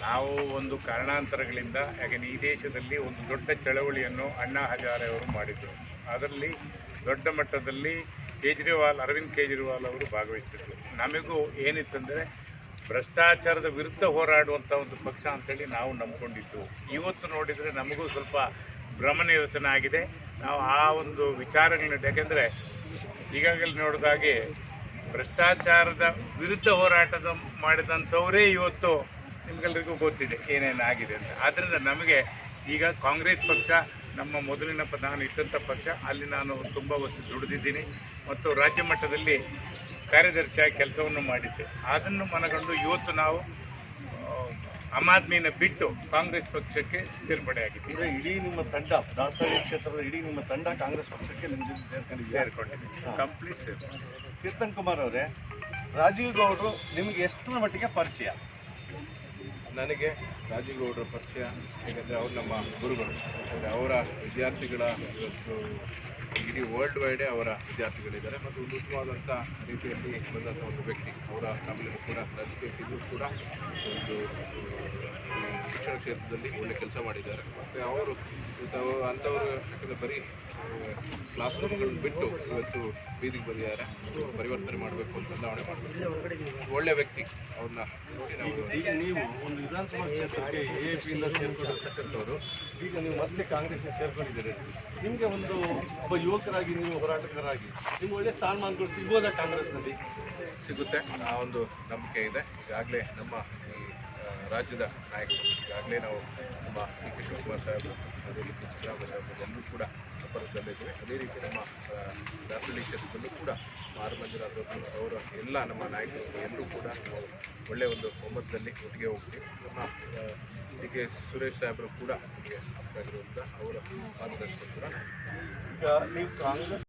ನಾವು ಒಂದು ಕಾರಣಾಂತರಗಳಿಂದ, ಹಾಗೆ ಈ ದೇಶದಲ್ಲಿ ಒಂದು ದೊಡ್ಡ ಚಳವಳಿಯನ್ನು ಅಣ್ಣಾ ಹಜಾರೆ ಅವರು ಮಾಡಿದರು. ಅದರಲ್ಲಿ ದೊಡ್ಡ ಮಟ್ಟದಲ್ಲಿ ಕೇಜ್ರಿವಾಲ್, ಅರವಿಂದ್ ಕೇಜ್ರಿವಾಲ್ ಅವರು ಭಾಗವಹಿಸಿದ್ರು. ನಮಗೂ ಏನಿತ್ತಂದರೆ, ಭ್ರಷ್ಟಾಚಾರದ ವಿರುದ್ಧ ಹೋರಾಡುವಂಥ ಒಂದು ಪಕ್ಷ ಅಂತೇಳಿ ನಾವು ನಂಬಿಕೊಂಡಿದ್ದು. ಇವತ್ತು ನೋಡಿದರೆ ನಮಗೂ ಸ್ವಲ್ಪ ಭ್ರಮ ನಿರಸನ ಆಗಿದೆ. ನಾವು ಆ ಒಂದು ವಿಚಾರಗಳನ್ನ, ಯಾಕೆಂದರೆ ಈಗಾಗಲೇ ನೋಡಿದಾಗೆ ಭ್ರಷ್ಟಾಚಾರದ ವಿರುದ್ಧ ಹೋರಾಟದ ಮಾಡಿದಂಥವರೇ ಇವತ್ತು ನಿಮ್ಗೆಲ್ರಿಗೂ ಗೊತ್ತಿದೆ ಏನೇನು ಆಗಿದೆ ಅಂತ. ಆದ್ದರಿಂದ ನಮಗೆ ಈಗ ಕಾಂಗ್ರೆಸ್ ಪಕ್ಷ ನಮ್ಮ ಮೊದಲಿನ ನಾನು ಇದ್ದಂಥ ಪಕ್ಷ ಅಲ್ಲಿ ನಾನು ತುಂಬ ವರ್ಷ ದುಡಿದಿದ್ದೀನಿ ಮತ್ತು ರಾಜ್ಯ ಮಟ್ಟದಲ್ಲಿ ಕಾರ್ಯದರ್ಶಿಯಾಗಿ ಕೆಲಸವನ್ನು ಮಾಡಿದ್ದೆ. ಅದನ್ನು ಮನಗಂಡು ಇವತ್ತು ನಾವು ಆಮ್ ಆದ್ಮಿನ ಬಿಟ್ಟು ಕಾಂಗ್ರೆಸ್ ಪಕ್ಷಕ್ಕೆ ಸೇರ್ಪಡೆಯಾಗಿದ್ದೀವಿ ಅಂದರೆ ಇಡೀ ನಿಮ್ಮ ತಂಡ ದಾಸರಳ್ಳಿ ಕ್ಷೇತ್ರದ ಇಡೀ ನಿಮ್ಮ ತಂಡ ಕಾಂಗ್ರೆಸ್ ಪಕ್ಷಕ್ಕೆ ನಿಮ್ಮ ಜೊತೆ ಸೇರ್ಕೊಂಡಿದ್ದೀವಿ ಕಂಪ್ಲೀಟ್ ಸೇರ್ಕೊಂಡಿದ್ದೀವಿ ಕೀರ್ತನ್ ಕುಮಾರ್ ಅವರೇ ರಾಜೀವ್ ಗೌಡರು ನಿಮ್ಗೆ ಎಷ್ಟರ ಮಟ್ಟಿಗೆ ಪರಿಚಯ? ನನಗೆ ರಾಜೇಗೌಡರ ಗೌಡರ ಪರಿಚಯ ಯಾಕಂದರೆ ಅವರು ನಮ್ಮ ಗುರುಗಳು. ಯಾಕಂದರೆ ಅವರ ವಿದ್ಯಾರ್ಥಿಗಳ ಇವತ್ತು ಇಡೀ ವರ್ಲ್ಡ್ ವೈಡೇ ಅವರ ವಿದ್ಯಾರ್ಥಿಗಳಿದ್ದಾರೆ. ಮತ್ತು ಉತ್ತಮವಾದಂಥ ರೀತಿಯಲ್ಲಿ ಬಂದಂಥ ಒಂದು ವ್ಯಕ್ತಿ. ಅವರ ನಮ್ಮಲ್ಲಿ ಕೂಡ ರಾಜಕೀಯಕ್ಕಿದ್ದು ಕೂಡ ಒಂದು ಶಿಕ್ಷಣ ಕ್ಷೇತ್ರದಲ್ಲಿ ಒಳ್ಳೆ ಕೆಲಸ ಮಾಡಿದ್ದಾರೆ. ಮತ್ತು ಅವರು ತಾವು ಅಂಥವರು ಯಾಕಂದರೆ ಬರೀ ಕ್ಲಾಸ್ ರೂಮ್ಗಳನ್ನ ಬಿಟ್ಟು ಇವತ್ತು ಬೀದಿಗೆ ಬಂದಿದ್ದಾರೆ. ಪರಿವರ್ತನೆ ಮಾಡಬೇಕು ಅಂತ ಬದಲಾವಣೆ ಮಾಡಬೇಕು ಒಳ್ಳೆ ವ್ಯಕ್ತಿ ಅವ್ರನ್ನ ಈಗ ನೀವು ಒಂದು ವಿಧಾನಸಭಾ ಕ್ಷೇತ್ರಕ್ಕೆ ಎ ಪಿಯಿಂದ ಸೇರ್ಕೊಂಡಿರ್ತಕ್ಕಂಥವ್ರು ಈಗ ನೀವು ಮತ್ತೆ ಕಾಂಗ್ರೆಸ್ ಸೇರ್ಕೊಂಡಿದ್ದೀರಿ. ನಿಮಗೆ ಒಂದು ಒಬ್ಬ ಯುವಕರಾಗಿ ನೀವು ಹೋರಾಟಗಾರರಾಗಿ ನಿಮ್ಗೆ ಒಳ್ಳೆ ಸ್ಥಾನಮಾನಗಳು ಸಿಗ್ಬೋದಾ ಕಾಂಗ್ರೆಸ್ನಲ್ಲಿ? ಸಿಗುತ್ತೆ. ಆ ಒಂದು ನಂಬಿಕೆ ಇದೆ. ಈಗಾಗಲೇ ನಮ್ಮ ಈ ರಾಜ್ಯದ ನಾಯಕರು. ಈಗಾಗಲೇ ನಾವು ನಮ್ಮ ಡಿ ಕೆ ಶಿವಕುಮಾರ್ ಸಾಹೇಬರು ಅದೇ ರೀತಿ ಸಿದ್ದರಾಮಯ್ಯ ಸಾಹೇಬರು ಎಲ್ಲರೂ ಕೂಡ ಸಂಪರ್ಕದಲ್ಲಿದ್ದೇವೆ ಅದೇ ರೀತಿ ನಮ್ಮ ದಾಸಳ್ಳಿ ಕ್ಷೇತ್ರದಲ್ಲೂ ಕೂಡ ಆರ್ ಮಂಜುನಾಥ್ ಅವರು ಎಲ್ಲ ನಮ್ಮ ನಾಯಕರು ಎಲ್ಲರೂ ಕೂಡ ನಾವು ಒಳ್ಳೆಯ ಒಂದು ಒಮ್ಮತದಲ್ಲಿ ಒಟ್ಟಿಗೆ ಹೋಗ್ತೀವಿ. ನಮ್ಮ ಡಿ ಕೆ ಸುರೇಶ್ ಸಾಹೇಬರು ಕೂಡ ನಮಗೆ ಆಗಿರುವಂಥ ಅವರ ಮಾರ್ಗದರ್ಶನ ಕೂಡ ಈಗ ನೀವು ಕಾಂಗ್ರೆಸ್